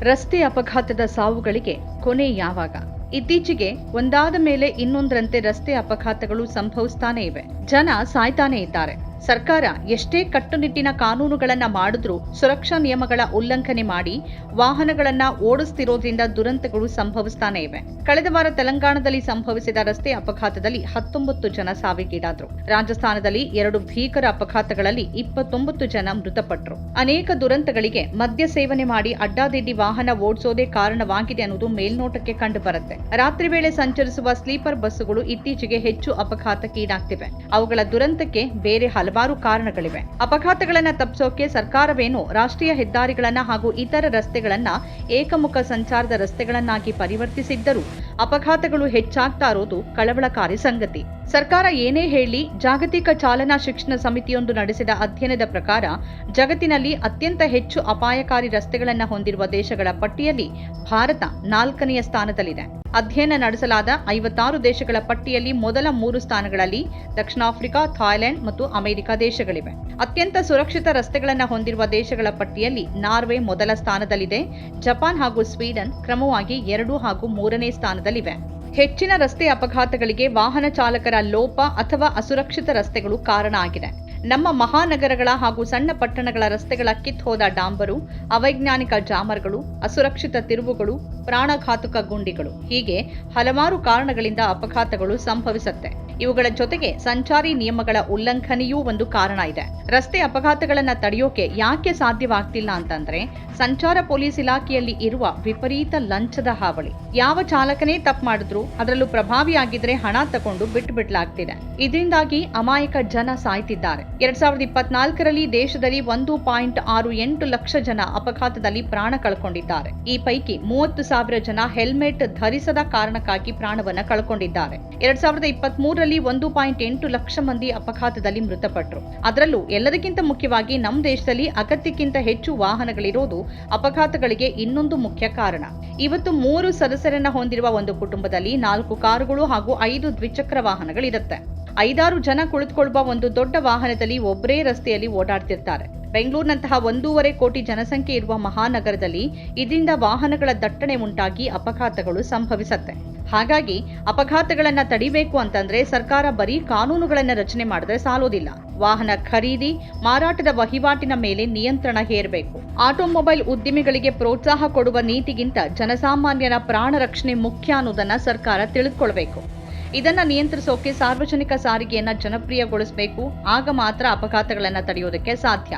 ರಸ್ತೆ ಅಪಘಾತದ ಸಾವುಗಳಿಗೆ ಕೊನೆ ಯಾವಾಗ? ಇತ್ತೀಚೆಗೆ ಒಂದಾದ ಮೇಲೆ ಇನ್ನೊಂದರಂತೆ ರಸ್ತೆ ಅಪಘಾತಗಳು ಸಂಭವಿಸ್ತಾನೇ ಇವೆ. ಜನ ಸಾಯ್ತಾನೇ ಇದ್ದಾರೆ. ಸರ್ಕಾರ ಎಷ್ಟೇ ಕಟ್ಟುನಿಟ್ಟಿನ ಕಾನೂನುಗಳನ್ನ ಮಾಡಿದ್ರೂ ಸುರಕ್ಷಾ ನಿಯಮಗಳ ಉಲ್ಲಂಘನೆ ಮಾಡಿ ವಾಹನಗಳನ್ನ ಓಡಿಸ್ತಿರೋದ್ರಿಂದ ದುರಂತಗಳು ಸಂಭವಿಸ್ತಾನೆ ಇವೆ. ಕಳೆದ ವಾರ ತೆಲಂಗಾಣದಲ್ಲಿ ಸಂಭವಿಸಿದ ರಸ್ತೆ ಅಪಘಾತದಲ್ಲಿ ಹತ್ತೊಂಬತ್ತು ಜನ ಸಾವಿಗೀಡಾದ್ರು. ರಾಜಸ್ಥಾನದಲ್ಲಿ ಎರಡು ಭೀಕರ ಅಪಘಾತಗಳಲ್ಲಿ ಇಪ್ಪತ್ತೊಂಬತ್ತು ಜನ ಮೃತಪಟ್ಟರು ಅನೇಕ ದುರಂತಗಳಿಗೆ ಮದ್ಯ ಸೇವನೆ ಮಾಡಿ ಅಡ್ಡಾದಿಡ್ಡಿ ವಾಹನ ಓಡಿಸೋದೇ ಕಾರಣವಾಗಿದೆ ಅನ್ನೋದು ಮೇಲ್ನೋಟಕ್ಕೆ ಕಂಡುಬರುತ್ತೆ. ರಾತ್ರಿ ವೇಳೆ ಸಂಚರಿಸುವ ಸ್ಲೀಪರ್ ಬಸ್ಸುಗಳು ಇತ್ತೀಚೆಗೆ ಹೆಚ್ಚು ಅಪಘಾತಕ್ಕೀಡಾಗ್ತಿವೆ. ಅವುಗಳ ದುರಂತಕ್ಕೆ ಬೇರೆ ಹಲವಾರು ಕಾರಣಗಳಿವೆ. ಅಪಘಾತಗಳನ್ನ ತಪ್ಪಿಸೋಕೆ ಸರ್ಕಾರವೇನು ರಾಷ್ಟ್ರೀಯ ಹೆದ್ದಾರಿಗಳನ್ನ ಹಾಗೂ ಇತರ ರಸ್ತೆಗಳನ್ನ ಏಕಮುಖ ಸಂಚಾರದ ರಸ್ತೆಗಳನ್ನಾಗಿ ಪರಿವರ್ತಿಸಿದ್ದರೂ ಅಪಘಾತಗಳು ಹೆಚ್ಚಾಗ್ತಾ ಇರೋದು ಕಳವಳಕಾರಿ ಸಂಗತಿ. ಸರ್ಕಾರ ಏನೇ ಹೇಳಿ ಜಾಗತಿಕ ಚಾಲನಾ ಶಿಕ್ಷಣ ಸಮಿತಿಯೊಂದು ನಡೆಸಿದ ಅಧ್ಯಯನದ ಪ್ರಕಾರ ಜಗತ್ತಿನಲ್ಲಿ ಅತ್ಯಂತ ಹೆಚ್ಚು ಅಪಾಯಕಾರಿ ರಸ್ತೆಗಳನ್ನು ಹೊಂದಿರುವ ದೇಶಗಳ ಪಟ್ಟಿಯಲ್ಲಿ ಭಾರತ ನಾಲ್ಕನೆಯ ಸ್ಥಾನದಲ್ಲಿದೆ. ಅಧ್ಯಯನ ನಡೆಸಲಾದ ಐವತ್ತಾರು ದೇಶಗಳ ಪಟ್ಟಿಯಲ್ಲಿ ಮೊದಲ ಮೂರು ಸ್ಥಾನಗಳಲ್ಲಿ ದಕ್ಷಿಣ ಆಫ್ರಿಕಾ ಥಾಯ್ಲೆಂಡ್ ಮತ್ತು ಅಮೆರಿಕ ದೇಶಗಳಿವೆ. ಅತ್ಯಂತ ಸುರಕ್ಷಿತ ರಸ್ತೆಗಳನ್ನು ಹೊಂದಿರುವ ದೇಶಗಳ ಪಟ್ಟಿಯಲ್ಲಿ ನಾರ್ವೆ ಮೊದಲ ಸ್ಥಾನದಲ್ಲಿದೆ. ಜಪಾನ್ ಹಾಗೂ ಸ್ವೀಡನ್ ಕ್ರಮವಾಗಿ ಎರಡು ಹಾಗೂ ಮೂರನೇ ಸ್ಥಾನದಲ್ಲಿವೆ. ಹೆಚ್ಚಿನ ರಸ್ತೆ ಅಪಘಾತಗಳಿಗೆ ವಾಹನ ಚಾಲಕರ ಲೋಪ ಅಥವಾ ಅಸುರಕ್ಷಿತ ರಸ್ತೆಗಳು ಕಾರಣ ಆಗಿದೆ. ನಮ್ಮ ಮಹಾನಗರಗಳ ಹಾಗೂ ಸಣ್ಣ ಪಟ್ಟಣಗಳ ರಸ್ತೆಗಳ ಕಿತ್ ಹೋದ ಡಾಂಬರು, ಅವೈಜ್ಞಾನಿಕ ಜಾಮರ್ಗಳು, ಅಸುರಕ್ಷಿತ ತಿರುವುಗಳು, ಪ್ರಾಣಘಾತುಕ ಗುಂಡಿಗಳು. ಹೀಗೆ ಹಲವಾರು ಕಾರಣಗಳಿಂದ ಅಪಘಾತಗಳು ಸಂಭವಿಸುತ್ತೆ. ಇವುಗಳ ಜೊತೆಗೆ ಸಂಚಾರಿ ನಿಯಮಗಳ ಉಲ್ಲಂಘನೆಯೂ ಒಂದು ಕಾರಣ ಇದೆ. ರಸ್ತೆ ಅಪಘಾತಗಳನ್ನು ತಡೆಯೋಕೆ ಯಾಕೆ ಸಾಧ್ಯವಾಗ್ತಿಲ್ಲ ಅಂತಂದ್ರೆ, ಸಂಚಾರ ಪೊಲೀಸ್ ಇಲಾಖೆಯಲ್ಲಿ ಇರುವ ವಿಪರೀತ ಲಂಚದ ಹಾವಳಿ. ಯಾವ ಚಾಲಕನೇ ತಪ್ಪು ಮಾಡಿದ್ರು ಅದರಲ್ಲೂ ಪ್ರಭಾವಿಯಾಗಿದ್ರೆ ಹಣ ತಕೊಂಡು ಬಿಟ್ಟು ಬಿಡ್ಲಾಗ್ತಿದೆ. ಇದರಿಂದಾಗಿ ಅಮಾಯಕ ಜನ ಸಾಯ್ತಿದ್ದಾರೆ. ಎರಡ್ ಸಾವಿರದ ಇಪ್ಪತ್ನಾಲ್ಕರಲ್ಲಿ ದೇಶದಲ್ಲಿ ಒಂದು ಪಾಯಿಂಟ್ ಆರು ಎಂಟು ಲಕ್ಷ ಜನ ಅಪಘಾತದಲ್ಲಿ ಪ್ರಾಣ ಕಳ್ಕೊಂಡಿದ್ದಾರೆ. ಈ ಪೈಕಿ ಮೂವತ್ತು ಸಾವಿರ ಜನ ಹೆಲ್ಮೆಟ್ ಧರಿಸದ ಕಾರಣಕ್ಕಾಗಿ ಪ್ರಾಣವನ್ನು ಕಳ್ಕೊಂಡಿದ್ದಾರೆ. ಎರಡ್ ಸಾವಿರದ ಇಪ್ಪತ್ತ್ ಮೂರರಲ್ಲಿ ಒಂದು ಪಾಯಿಂಟ್ ಎಂಟು ಲಕ್ಷ ಮಂದಿ ಅಪಘಾತದಲ್ಲಿ ಮೃತಪಟ್ಟರು ಅದರಲ್ಲೂ ಎಲ್ಲದಕ್ಕಿಂತ ಮುಖ್ಯವಾಗಿ ನಮ್ಮ ದೇಶದಲ್ಲಿ ಅಗತ್ಯಕ್ಕಿಂತ ಹೆಚ್ಚು ವಾಹನಗಳಿರೋದು ಅಪಘಾತಗಳಿಗೆ ಇನ್ನೊಂದು ಮುಖ್ಯ ಕಾರಣ. ಇವತ್ತು ಮೂರು ಸದಸ್ಯರನ್ನ ಹೊಂದಿರುವ ಒಂದು ಕುಟುಂಬದಲ್ಲಿ ನಾಲ್ಕು ಕಾರುಗಳು ಹಾಗೂ ಐದು ದ್ವಿಚಕ್ರ ವಾಹನಗಳಿರುತ್ತೆ. ಐದಾರು ಜನ ಕುಳಿತುಕೊಳ್ಳುವ ಒಂದು ದೊಡ್ಡ ವಾಹನದಲ್ಲಿ ಒಬ್ಬರೇ ರಸ್ತೆಯಲ್ಲಿ ಓಡಾಡ್ತಿರ್ತಾರೆ. ಬೆಂಗಳೂರಿನಂತಹ ಒಂದೂವರೆ ಕೋಟಿ ಜನಸಂಖ್ಯೆ ಇರುವ ಮಹಾನಗರದಲ್ಲಿ ಇದರಿಂದ ವಾಹನಗಳ ದಟ್ಟಣೆ ಉಂಟಾಗಿ ಅಪಘಾತಗಳು ಸಂಭವಿಸತ್ತೆ. ಹಾಗಾಗಿ ಅಪಘಾತಗಳನ್ನು ತಡಿಬೇಕು ಅಂತಂದ್ರೆ ಸರ್ಕಾರ ಬರೀ ಕಾನೂನುಗಳನ್ನು ರಚನೆ ಮಾಡಿದ್ರೆ ಸಾಲೋದಿಲ್ಲ. ವಾಹನ ಖರೀದಿ, ಮಾರಾಟದ ವಹಿವಾಟಿನ ಮೇಲೆ ನಿಯಂತ್ರಣ ಹೇರಬೇಕು. ಆಟೋಮೊಬೈಲ್ ಉದ್ಯಮಿಗಳಿಗೆ ಪ್ರೋತ್ಸಾಹ ಕೊಡುವ ನೀತಿಗಿಂತ ಜನಸಾಮಾನ್ಯರ ಪ್ರಾಣ ರಕ್ಷಣೆ ಮುಖ್ಯ ಅನ್ನೋದನ್ನ ಸರ್ಕಾರ ತಿಳಿದುಕೊಳ್ಬೇಕು. ಇದನ್ನ ನಿಯಂತ್ರಿಸೋಕೆ ಸಾರ್ವಜನಿಕ ಸಾರಿಗೆಯನ್ನ ಜನಪ್ರಿಯಗೊಳಿಸಬೇಕು. ಆಗ ಮಾತ್ರ ಅಪಘಾತಗಳನ್ನ ತಡೆಯೋದಕ್ಕೆ ಸಾಧ್ಯ.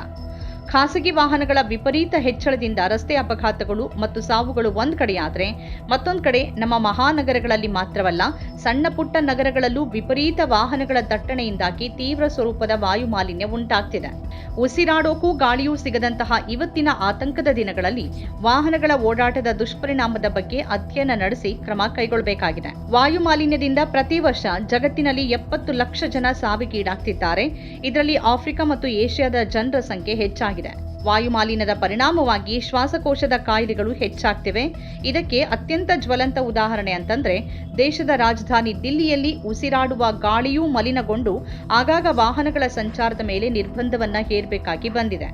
ಖಾಸಗಿ ವಾಹನಗಳ ವಿಪರೀತ ಹೆಚ್ಚಳದಿಂದ ರಸ್ತೆ ಅಪಘಾತಗಳು ಮತ್ತು ಸಾವುಗಳು ಒಂದು ಕಡೆಯಾದರೆ ಮತ್ತೊಂದು ಕಡೆ ನಮ್ಮ ಮಹಾನಗರಗಳಲ್ಲಿ ಮಾತ್ರವಲ್ಲ, ಸಣ್ಣ ಪುಟ್ಟ ನಗರಗಳಲ್ಲೂ ವಿಪರೀತ ವಾಹನಗಳ ದಟ್ಟಣೆಯಿಂದಾಗಿ ತೀವ್ರ ಸ್ವರೂಪದ ವಾಯು ಮಾಲಿನ್ಯ ಉಂಟಾಗ್ತಿದೆ. ಉಸಿರಾಡೋಕ್ಕೂ ಗಾಳಿಯೂ ಸಿಗದಂತಹ ಇವತ್ತಿನ ಆತಂಕದ ದಿನಗಳಲ್ಲಿ ವಾಹನಗಳ ಓಡಾಟದ ದುಷ್ಪರಿಣಾಮದ ಬಗ್ಗೆ ಅಧ್ಯಯನ ನಡೆಸಿ ಕ್ರಮ ಕೈಗೊಳ್ಳಬೇಕಾಗಿದೆ ವಾಯು ಮಾಲಿನ್ಯದಿಂದ ಪ್ರತಿ ವರ್ಷ ಜಗತ್ತಿನಲ್ಲಿ ಎಪ್ಪತ್ತು ಲಕ್ಷ ಜನ ಸಾವಿಗೀಡಾಗ್ತಿದ್ದಾರೆ. ಇದರಲ್ಲಿ ಆಫ್ರಿಕಾ ಮತ್ತು ಏಷ್ಯಾದ ಜನರ ಸಂಖ್ಯೆ ಹೆಚ್ಚಾಗಿದೆ. ವಾಯು ಮಾಲಿನ್ಯದ ಪರಿಣಾಮವಾಗಿ ಶ್ವಾಸಕೋಶದ ಕಾಯಿಲೆಗಳು ಹೆಚ್ಚಾಗ್ತಿವೆ. ಇದಕ್ಕೆ ಅತ್ಯಂತ ಜ್ವಲಂತ ಉದಾಹರಣೆ ಅಂತಂದ್ರೆ, ದೇಶದ ರಾಜಧಾನಿ ದಿಲ್ಲಿಯಲ್ಲಿ ಉಸಿರಾಡುವ ಗಾಳಿಯೂ ಮಲಿನಗೊಂಡು ಆಗಾಗ ವಾಹನಗಳ ಸಂಚಾರದ ಮೇಲೆ ನಿರ್ಬಂಧವನ್ನ ಹೇರಬೇಕಾಗಿ ಬಂದಿದೆ.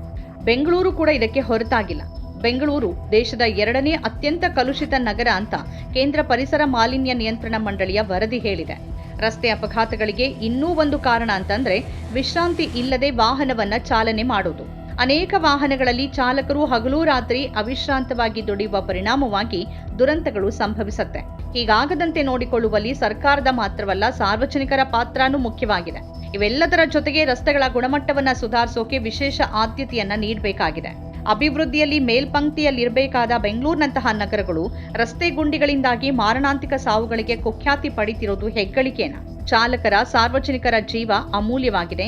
ಬೆಂಗಳೂರು ಕೂಡ ಇದಕ್ಕೆ ಹೊರತಾಗಿಲ್ಲ. ಬೆಂಗಳೂರು ದೇಶದ ಎರಡನೇ ಅತ್ಯಂತ ಕಲುಷಿತ ನಗರ ಅಂತ ಕೇಂದ್ರ ಪರಿಸರ ಮಾಲಿನ್ಯ ನಿಯಂತ್ರಣ ಮಂಡಳಿಯ ವರದಿ ಹೇಳಿದೆ. ರಸ್ತೆ ಅಪಘಾತಗಳಿಗೆ ಇನ್ನೂ ಒಂದು ಕಾರಣ ಅಂತಂದ್ರೆ, ವಿಶ್ರಾಂತಿ ಇಲ್ಲದೆ ವಾಹನವನ್ನ ಚಾಲನೆ ಮಾಡೋದು. ಅನೇಕ ವಾಹನಗಳಲ್ಲಿ ಚಾಲಕರು ಹಗಲು ರಾತ್ರಿ ಅವಿಶ್ರಾಂತವಾಗಿ ದುಡಿಯುವ ಪರಿಣಾಮವಾಗಿ ದುರಂತಗಳು ಸಂಭವಿಸುತ್ತೆ. ಹೀಗಾಗದಂತೆ ನೋಡಿಕೊಳ್ಳುವಲ್ಲಿ ಸರ್ಕಾರದ ಮಾತ್ರವಲ್ಲ ಸಾರ್ವಜನಿಕರ ಪಾತ್ರನೂ ಮುಖ್ಯವಾಗಿದೆ. ಇವೆಲ್ಲದರ ಜೊತೆಗೆ ರಸ್ತೆಗಳ ಗುಣಮಟ್ಟವನ್ನು ಸುಧಾರಿಸೋಕೆ ವಿಶೇಷ ಆದ್ಯತೆಯನ್ನು ನೀಡಬೇಕಾಗಿದೆ. ಅಭಿವೃದ್ಧಿಯಲ್ಲಿ ಮೇಲ್ಪಂಕ್ತಿಯಲ್ಲಿರಬೇಕಾದ ಬೆಂಗಳೂರಿನಂತಹ ನಗರಗಳು ರಸ್ತೆ ಗುಂಡಿಗಳಿಂದಾಗಿ ಮಾರಣಾಂತಿಕ ಸಾವುಗಳಿಗೆ ಕುಖ್ಯಾತಿ ಪಡಿತಿರೋದು ಹೆಗ್ಗಳಿಕೆನ. ಚಾಲಕರ ಸಾರ್ವಜನಿಕರ ಜೀವ ಅಮೂಲ್ಯವಾಗಿದೆ.